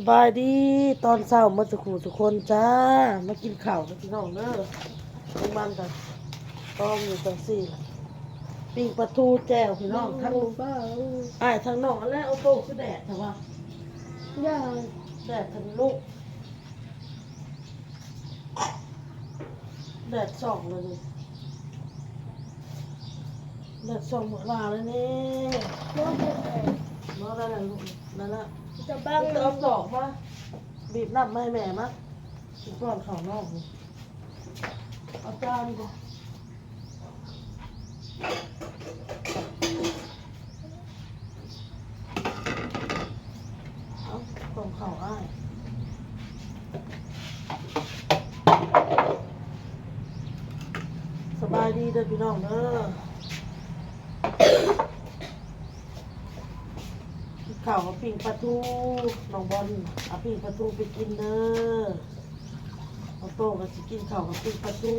สบายดีตอนเช้ามาสุขูทุกคนจ้า มากินข้าวกันพี่น้องเด้อลงมันกันต้องอยู่จังสี่ล่ะปิ้งปลาทูแจ่วพี่น้องทั้งบ้าอ้ายทั้งน้องและเอาโตคือแดดแต่ว่าย่าแดดทั้งลูกแดดส่องเลยนี่แดดส่องหมดลาเลยนี่น้องเป็นไงน้องได้แล้วลูกนั่นละ จะบ้างเอาดอกมาบีบน้ำไม่แม่มะอีกก้อนข้าวนอกนี่เอาจานก่อนเอาต้มข้าวอ้ายสบายดีเด้อพี่น้องเด้อกิน ข้าวกับปิ้งปลาทูน้องบอลเอาปิ้งปลาทูไปกินเด้อเอาโตก็สิกินข้าวกับปิ้งปลาทู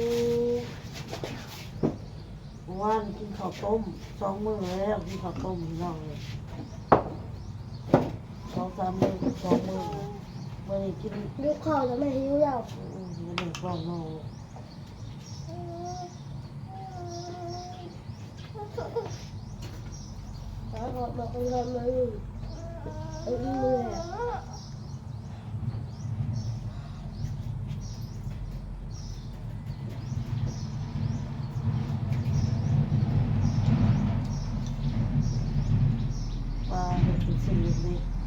เมื่อวานกินข้าวต้มสองมื้อแล้วกินข้าวต้มพี่น้องเลยสองสามมื้อสองมื้อมื่อนี้กินยุคข่าวแล้วไม่หิวแล้วอืมมันหนึ่งกล่องเนาะแล้วก็บอกคนทำมาอยู่เออมือแหละ ปลาเห็ดเป็นสิ่งเล็กๆ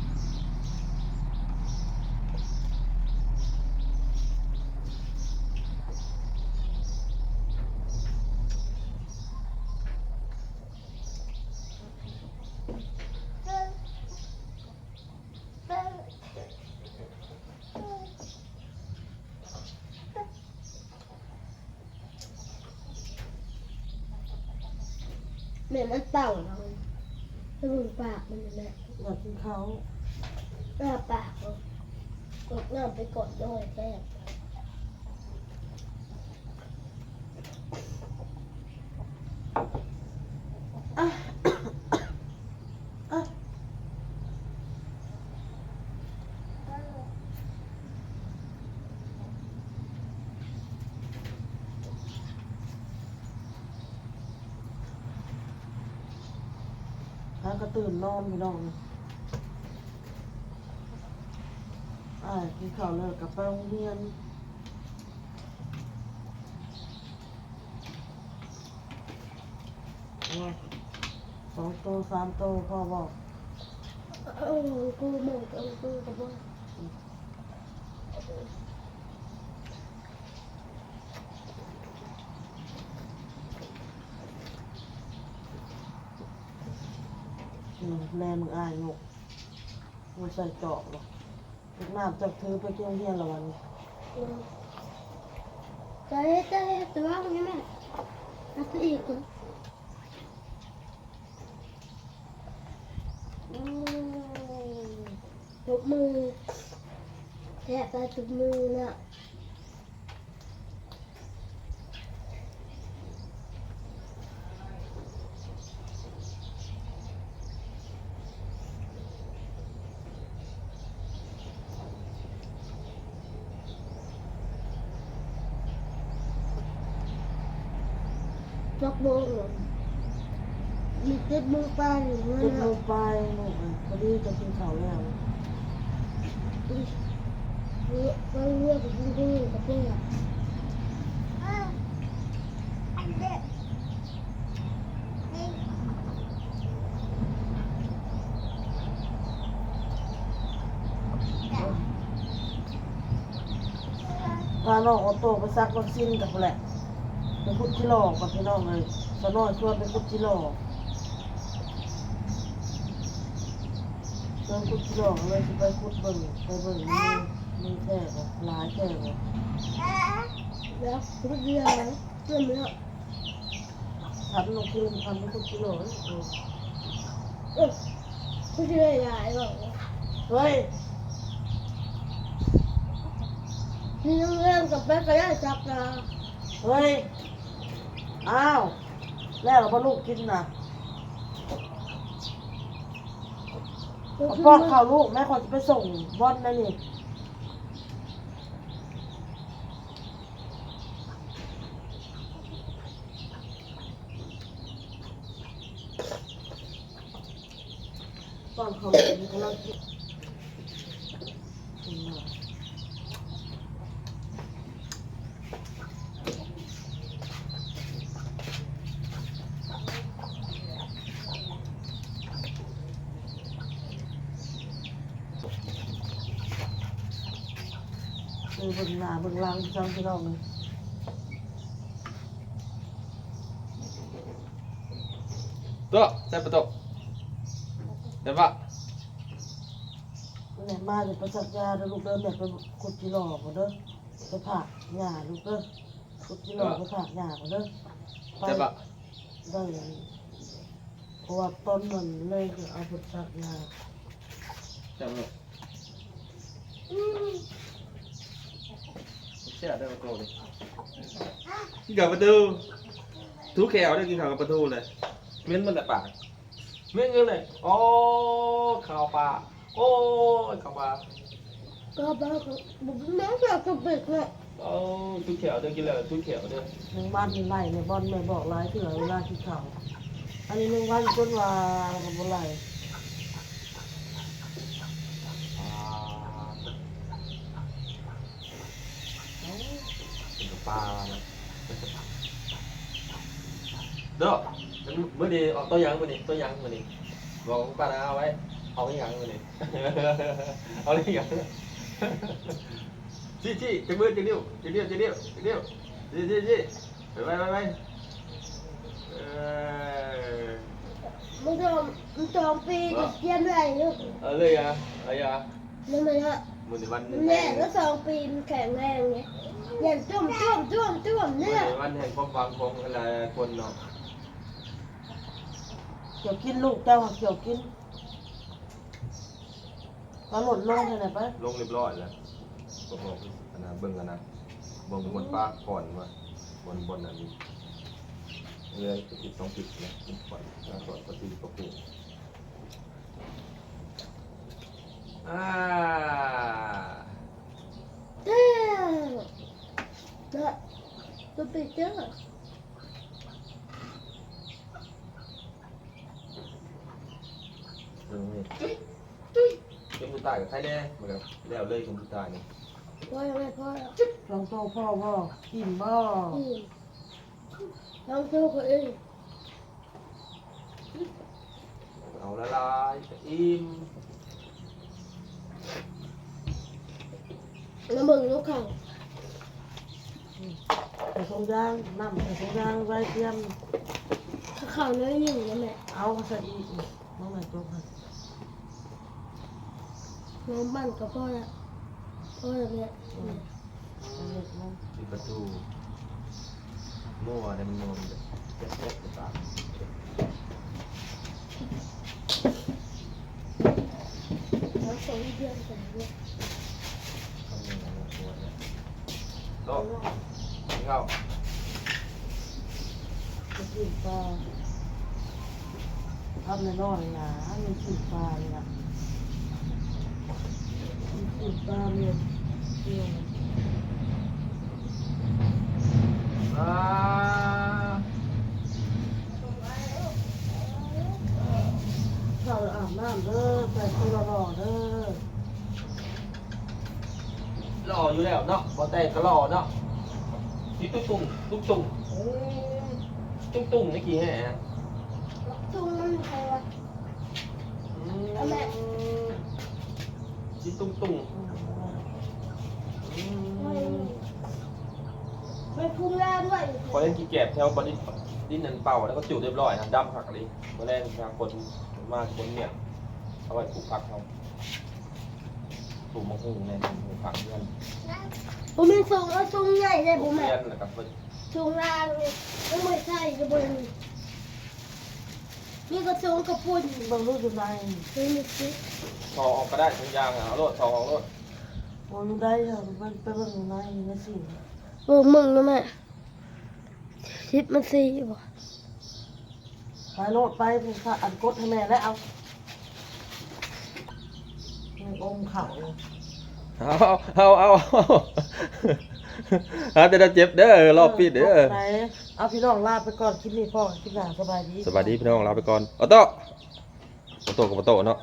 แม่มันเต่าเราสมุนปากมันแหละอยากกินเขาวหน้าปากเรากดน้ำไปกดด้วยแซ่ากระตื่นนอนพี่น้องอ่ากินข้าวเลิกกลับไปโรงเรียนโอ้ยสองโตสามโตพ่อบอกเออกูมองกันกูกับว่า อืมแม่มึงอายงกมึงใส่เจาะหรอกลูกน้ำจากถือไปเที่ยวเฮียนละวันนี้ใจใจตัวนี้แม่นักอีกคนอืมทุกมือแทบไปทุกมือน่ะ จกโบงมีเจ็ดมือปลาอยู่นั่จุนดลน่ะงไปลูกอะพอดีจะกินข้าวแล้วนี่ก็เลือกจริงๆกับเพื่อนพาน้องออโต้ไปซักวัคซีนกับแหละ ไปพุดจิโร่กับพี่น้องเลยสนอยชวนไปพุดจิโร่ชวนพุดจิโร่เลยจะไปพุดเบิ่งไปเบิ่งมีมีแค่กับลายแค่กับแล้วทุกเดือนนะเพื่อนเนี่ยทำลงคืนทำไม่พุดจิโร่เออเออทุกเดือนใหญ่หรอกเฮ้ยนี่เรื่องกับแม่ก็ได้จับนะ เฮ้ย อ้าว แล้วพอลูกกินน่ะเอาป้อนข้าวลูกแม่ขอจะไปส่งบอนได้นี่ป้อนข้าวลูกกำลังกินอืม เลยเบิ่งหน้าเบิ่งหลังจังพี่น้องเลยตัวใส่ประตูเดี๋ยวว่าแม่มาจะไปสักยาเด้อลูกเด้อแม่ไปกดจีหล่อบ่เด้อไปผักหญ้าลูกเด้อกดจีหล่อไปผักหญ้าบ่เด้อไปใช่ปะได้เพราะว่าต้นมันเลยจะเอาไปสักยาใช่ไหม เชื่อได้ประตูเลยกินกับประตูทุกแขวได้กินข้าวกับประตูเลยเม้นมันแต่ปากเม้นเงินเลยโอ้ข้าวปลาโอ้ยข้าวปลาก็บ้าก็บุญน้องอยากจะเบิกเลยโอ้ทุกแขวได้กินเลยทุกแขวเด้อหนึ่งบ้านเป็นไรในบ้านแม่บอกหลายเถื่อเวลาที่เขาอันนี้หนึ่งวันต้นว่ากับบ่ไร อ่ากินกับ ปลานะเด้อเมื่อดีออกตัวยังมื่อนี้ตัวยังมื่อนี้บอกป้านาเอาไว้เอาไม่ยังมื่อนี้เอาไม่ยังจี้จี้จะมือจะเดียวจะเดียวจะเดียวจะเดียวจี้จี้จี้ไปไปไปไปเออมันจอมมันจอมปีก็เยี่ยมเลยลูกเอาเลยอะเอาอย่านั่นเลยฮะ มือในวันแม่ก็สองปีมันแข็งแรงไงอย่างจุ่มจุ่มจุ่มจุ่มมือเนี่ยในวันแห่งความหวังของหลายคนเนาะเกี่ยวกินลูกเจ้าเกี่ยวกินก็หล่นลงที่ไหนไปลงเรียบร้อยแล้วบอกบอกอันนะเบิ่งกันนะเบิ่งบนป้าก่อนว่าบนบนอันนี้เรื่อยติดสองติดนะติดก่อนแล้วก่อนก็ตีก็ปู อ่าเด้อนะตัวปีเจ้าเรื่องนี้จุ๊ยจุ๊ยเป็นมือตายกับใครแน่เหมือนกับแล้วเลยกับมือตายนี่พ่อยังไม่พ่อลองโตพ่อพ่อกินบ่อืมลองดูคนอื่น เอาละลายอิ่ม แล้วมึงลูกเขาใส่ทงยางน้ำใส่ทงยางไว้เตรียมเขาเนื้อหนึ่งแล้วแม่เอาใส่อีกน้องแม่ตัวค่ะน้องบ้านกับพ่อละพ่อละแม่เอาเล็กน้องปิดประตูมั่วเนี่ยมันนอนแบบแจ๊กๆไปตามน้องสองเดือนสองเดือน ทำยังไงมันตัวเนี่ยโต๊ะกินข้าว จะกินปลาทำในน้อยนะมีกินปลาเลยนะมีกินปลาเมียเดียวอ่า เข้าวอาบน้ำเด้อใส่ตัวละหล่อเด้อหล่ออยู่แล้วเนาะพอแต่ก็หล่อเนาะนี่ตุ้งตุ้งตุ้งตุ้งอืม ตุ้งตุ้งนี่กี่แห่ฮะตุ้งมันใครวะอืมเอาแม่นี่ตุ้งตุ้งอืมไม่พุ่งหน้าด้วยพอเล่นกีแกบแถวบอดี้ดิ้นนันเป่าแล้วก็จุดเรียบร้อยนะดำผักอะไรมาแรงทางคนมากคนเนี่ยเอาไว้ปลูกผักเขา ปลูกมะฮุงเนี่ยปลูกผักเพื่อนผมมีทรงเอาทรงใหญ่เลยผมกแม่เพื่อนแล้วก็ไปทรงล่างเลยไม่ใช่จะบนนี่ก็ทรงกระปุ่นบางรูปอยู่ในนี่มีซิทอออกก็ได้ทุกอย่างอะเอาโลดทอออกโลดมองได้เหรอมันไปเบิ่งอยู่ในนี่สิเออมึงนะแม่ชิปมันซีบ่ไปโลดไปผมค่ะอันกดให้แม่แล้วเอา อมเข่าอยู่เอาเอาเอาเอาเอาแต่เราเจ็บเด้อรอบปิดเด้อไหนเอาพี่น้องลาไปก่อนคลิปนี้พ่อคลิปหน้าสบายดีสวัสดีพี่น้องลาไปก่อนออโต้ออโต้กับออโต้เนาะ